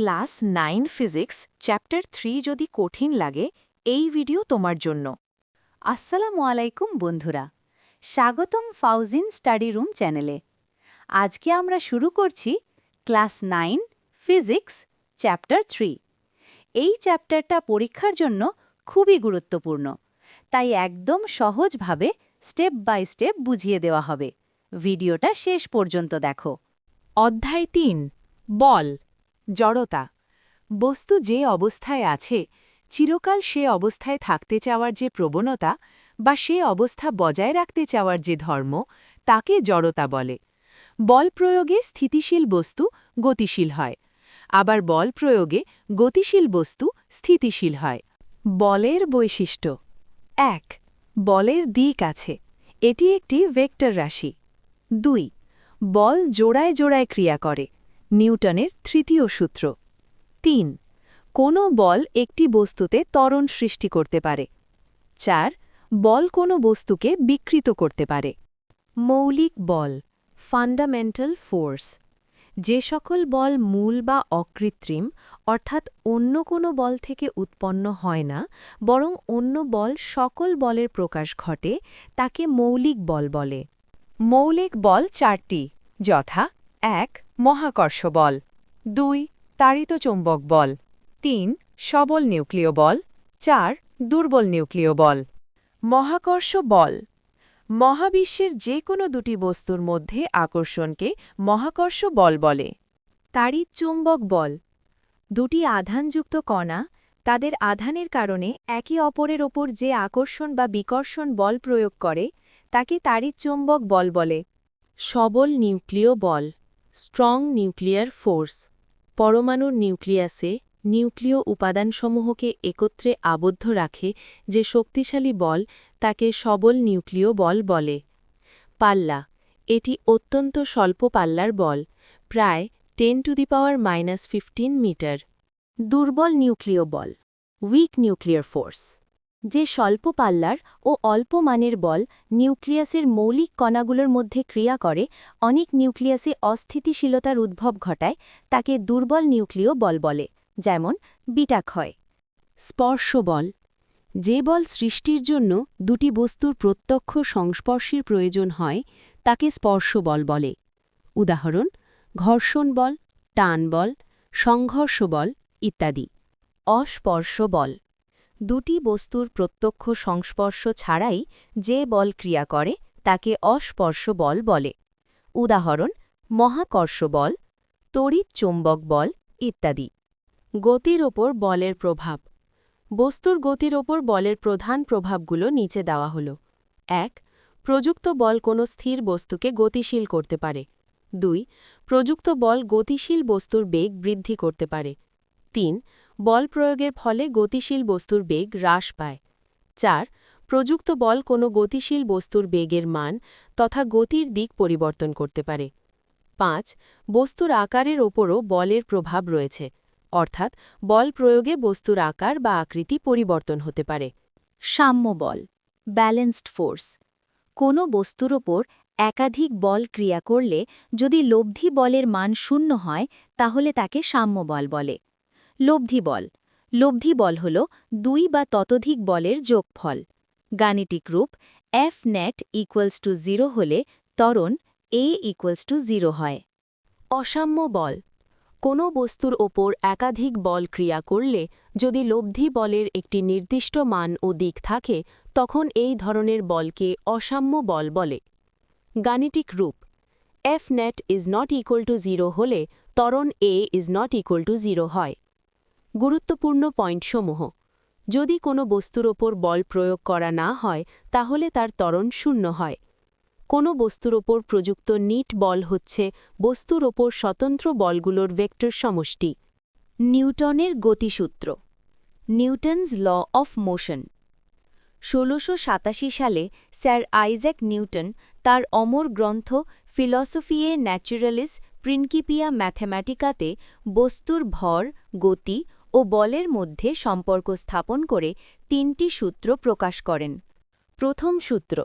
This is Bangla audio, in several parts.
Class nine physics, chapter three যদি কঠিন লাগে, এই ভিডিও তোমার জন্য। আসসালামু আলাইকুম বন্ধুরা। স্বাগতম ফাউজিন স্টাডি রুম চ্যানেলে। আজকে আমরা শুরু করছি class nine physics, chapter three. এই চ্যাপ্টারটা পরীক্ষার জন্য খুবই গুরুত্বপূর্ণ, তাই একদম সহজভাবে স্টেপ বাই স্টেপ বুঝিয়ে দেওয়া হবে। ভিডিওটা শেষ পর্যন্ত দেখো। অধ্যায় তিন, বল। জড়তা। বস্তু যে অবস্থায় আছে, চিরকাল সে অবস্থায় থাকতে চাওয়ার যে প্রবণতা বা সে অবস্থা বজায় রাখতে চাওয়ার যে ধর্ম, তাকে জড়তা বলে। বল প্রয়োগে স্থিতিশীল বস্তু গতিশীল হয়। আবার বল প্রয়োগে গতিশীল বস্তু স্থিতিশীল হয়। বলের বৈশিষ্ট্য। এক, বলের দিক আছে। এটি একটি ভেক্টর রাশি। দুই, বল জোড়ায় জোড়ায় ক্রিয়া করে। নিউটনের তৃতীয় সূত্র। তিন, কোনো বল একটি বস্তুতে ত্বরণ সৃষ্টি করতে পারে। চার, বল কোনো বস্তুকে বিকৃত করতে পারে। মৌলিক বল ফান্ডামেন্টাল ফোর্স যে সকল বল মূল বা অকৃত্রিম, অর্থাৎ অন্য কোনো বল থেকে উৎপন্ন হয় না, বরং অন্য বল সকল বলের প্রকাশ ঘটে, তাকে মৌলিক বল বলে। মৌলিক বল চারটি, যথা, এক মহাকর্ষ বল। দুই, তাড়িত চৌম্বক বল। তিন, সবল নিউক্লিয় বল। চার, দুর্বল নিউক্লিয় বল। মহাকর্ষ বল। মহাবিশ্বের যে কোনো দুটি বস্তুর মধ্যে আকর্ষণকে মহাকর্ষ বল বলে। তাড়িৎ চুম্বক বল। দুটি আধানযুক্ত কণা তাদের আধানের কারণে একে অপরের ওপর যে আকর্ষণ বা বিকর্ষণ বল প্রয়োগ করে, তাকে তাড়িৎ চুম্বক বল বলে। সবল নিউক্লিয় বল। Strong nuclear force. পরমাণুর নিউক্লিয়াসে নিউক্লিয় উপাদানসমূহকে একত্রে আবদ্ধ রাখে যে শক্তিশালী বল তাকে সবল নিউক্লিয় বল বলে। পাল্লা। এটি অত্যন্ত স্বল্প পাল্লার বল, প্রায় ten to the power minus fifteen metre. দুর্বল নিউক্লিয় বল। Week nuclear force. যে স্বল্প পাল্লার ও অল্প মানের বল নিউক্লিয়াসের মৌলিক কণাগুলোর মধ্যে ক্রিয়া করে, অনেক নিউক্লিয়াসে অস্থিতিশীলতার উদ্ভব ঘটায়, তাকে দুর্বল নিউক্লিয় বল বলে, যেমন বিটাক্ষয়। স্পর্শ বল যে বল সৃষ্টির জন্য দুটি বস্তুর প্রত্যক্ষ সংস্পর্শের প্রয়োজন হয়, তাকে স্পর্শ বল। বলে উদাহরণ, ঘর্ষণ বল, টান বল, সংঘর্ষ বল, ইত্যাদি। অস্পর্শ বল দুটি বস্তুর প্রত্যক্ষ সংস্পর্শ ছাড়াই যে বল ক্রিয়া করে, তাকে অস্পর্শ বল বলে। উদাহরণ, মহাকর্ষ বল, তড়িৎ চৌম্বক বল, ইত্যাদি। গতির ওপর বলের প্রভাব। বস্তুর গতির ওপর বলের প্রধান প্রভাবগুলো নিচে দেওয়া হল। এক, প্রযুক্ত বল কোনো স্থির বস্তুকে গতিশীল করতে পারে। দুই, প্রযুক্ত বল গতিশীল বস্তুর বেগ বৃদ্ধি করতে পারে। তিন বল প্রয়োগের ফলে গতিশীল বস্তুর বেগ হ্রাস পায়। চার, প্রযুক্ত বল কোনো গতিশীল বস্তুর বেগের মান তথা গতির দিক পরিবর্তন করতে পারে। পাঁচ, বস্তুর আকারের ওপরও বলের প্রভাব রয়েছে, অর্থাৎ বল প্রয়োগে বস্তুর আকার বা আকৃতি পরিবর্তন হতে পারে। সাম্য বল ব্যালেন্সড ফোর্স কোনো বস্তুর ওপর একাধিক বল ক্রিয়া করলে যদি লব্ধি বলের মান শূন্য হয়, তাহলে তাকে সাম্য বল বলে। লব্ধি বল। লব্ধি বল হল দুই বা ততোধিক বলের যোগফল। গাণিতিক রূপ F net equals to zero হলে ত্বরণ এ ইকুয়ালস টু জিরো হয়। অসাম্য বল। কোনো বস্তুর ওপর একাধিক বল ক্রিয়া করলে যদি লব্ধি বলের একটি নির্দিষ্ট মান ও দিক থাকে, তখন এই ধরনের বলকে অসাম্য বল বলে। গাণিতিক রূপ F net is not equal to zero হলে ত্বরণ a is not equal to zero হয়। গুরুত্বপূর্ণ পয়েন্টসমূহ। যদি কোনো বস্তুর ওপর বল প্রয়োগ করা না হয়, তাহলে তার ত্বরণ শূন্য হয়। কোনো বস্তুর ওপর প্রযুক্ত নিট বল হচ্ছে বস্তুর ওপর স্বতন্ত্র বলগুলোর ভেক্টর সমষ্টি। নিউটনের গতিসূত্র। Newton's law of motion. ষোলোশো সালে স্যার আইজ্যাক নিউটন তার অমর গ্রন্থ ফিলসফিয়ে ন্যাচুরালিস প্রিনকিপিয়া ম্যাথেম্যাটিকাতে বস্তুর ভর, গতি ও বলের মধ্যে সম্পর্ক স্থাপন করে তিনটি সূত্র প্রকাশ করেন। প্রথম সূত্র,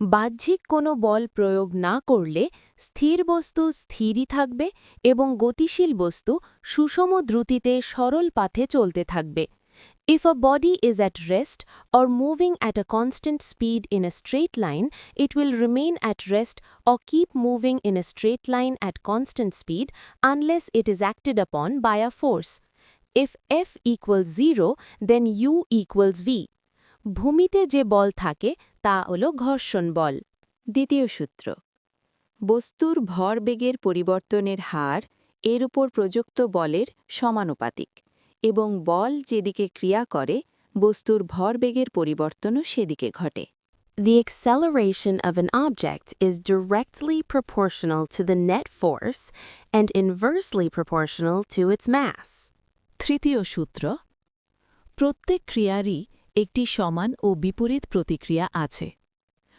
বাহ্যিক কোনো বল প্রয়োগ না করলে স্থির বস্তু স্থিরই থাকবে এবং গতিশীল বস্তু সুষম দ্রুতিতে সরল পাথে চলতে থাকবে। If a body is at rest or moving at a constant speed in a straight line it will remain at rest or keep moving in a straight line at constant speed unless it is acted upon by a force If F equals 0, then U equals V. ভূমিতে যে বল থাকে তা হল ঘর্ষণ বল দ্বিতীয় সূত্র বস্তুর ভরবেগের পরিবর্তনের হার এর উপর প্রযুক্ত বলের সমানুপাতিক এবং বল যেদিকে ক্রিয়া করে বস্তুর ভরবেগের পরিবর্তনও সেদিকে ঘটে The acceleration of an object is directly proportional to the net force and inversely proportional to its mass. তৃতীয় সূত্র, প্রত্যেক ক্রিয়ারই একটি সমান ও বিপরীত প্রতিক্রিয়া আছে।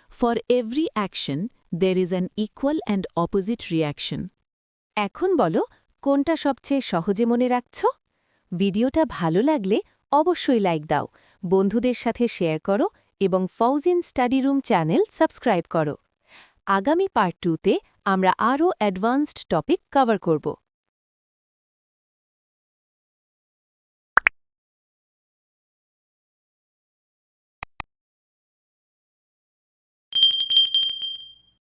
For every action there is an equal and opposite reaction এখন বলো, কোনটা সবচেয়ে সহজে মনে রাখছ? ভিডিওটা ভালো লাগলে অবশ্যই লাইক দাও, বন্ধুদের সাথে শেয়ার করো এবং ফৌজিন স্টাডি রুম চ্যানেল সাবস্ক্রাইব করো। আগামী পার্ট টুতে আমরা আরও অ্যাডভান্সড টপিক কভার করব।